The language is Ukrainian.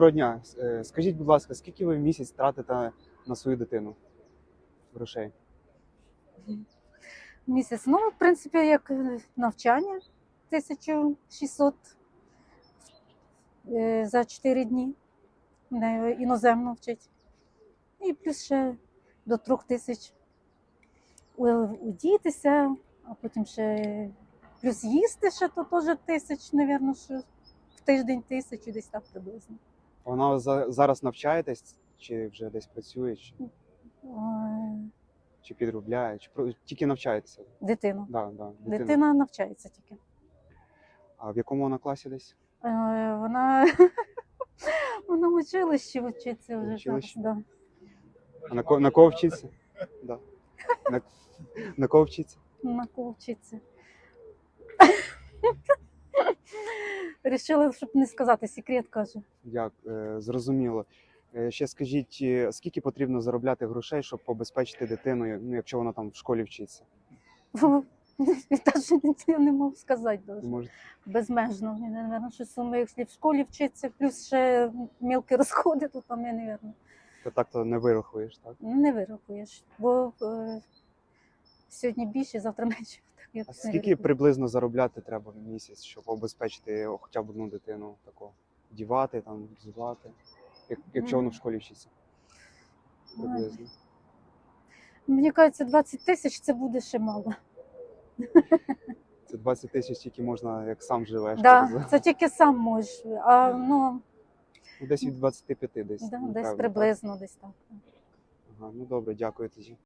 Доброго дня. Е, Скажіть, будь ласка, скільки ви в місяць тратите на свою дитину грошей? Місяць. Ну, в принципі, як навчання 1600 е, за 4 дні. Іноземно вчить. І плюс ще до 3000 у- удітися, а потім ще плюс їсти ще то теж тисяч, мабуть, що в тиждень тисячу, десь так приблизно. Вона за- зараз навчаєтесь, чи вже десь працює, чи, Ой, чи підробляє, чи про- тільки навчаєтеся? Дитину. Да, да, дитина. Дитина навчається тільки. А в якому вона класі десь? Е, Вона, вона в училищі вчиться вже Училище? зараз. Да. А на, ко- на кого вчиться? Да. На, на кого вчиться? На кого вчиться. Рішила, щоб не сказати, секрет каже. Як е, зрозуміло. Е, Ще скажіть, е, скільки потрібно заробляти грошей, щоб побезпечити дитину, ну, якщо вона там в школі вчиться? Навіть не, можу сказати можете Безмежно. Я, наверно, що суми, якщо в школі вчиться, плюс ще мілкі розходи, то там я, наверно, то так то не вирахуєш, так? не вирахуєш. Бо е, сьогодні більше, завтра менше. Так, А скільки приблизно заробляти треба в місяць, щоб обезпечити хоча б одну дитину таку? Дівати, там, взувати, як, якщо вона в школі вчиться? Приблизно. Мені кажеться, 20 тисяч це буде ще мало. Це 20 тисяч тільки можна, як сам живеш. Да, це тільки сам можеш. А ну Ну, Десь від 25 десь. да, напевно, десь так? приблизно десь так. Ага, ну добре, дякую тоді.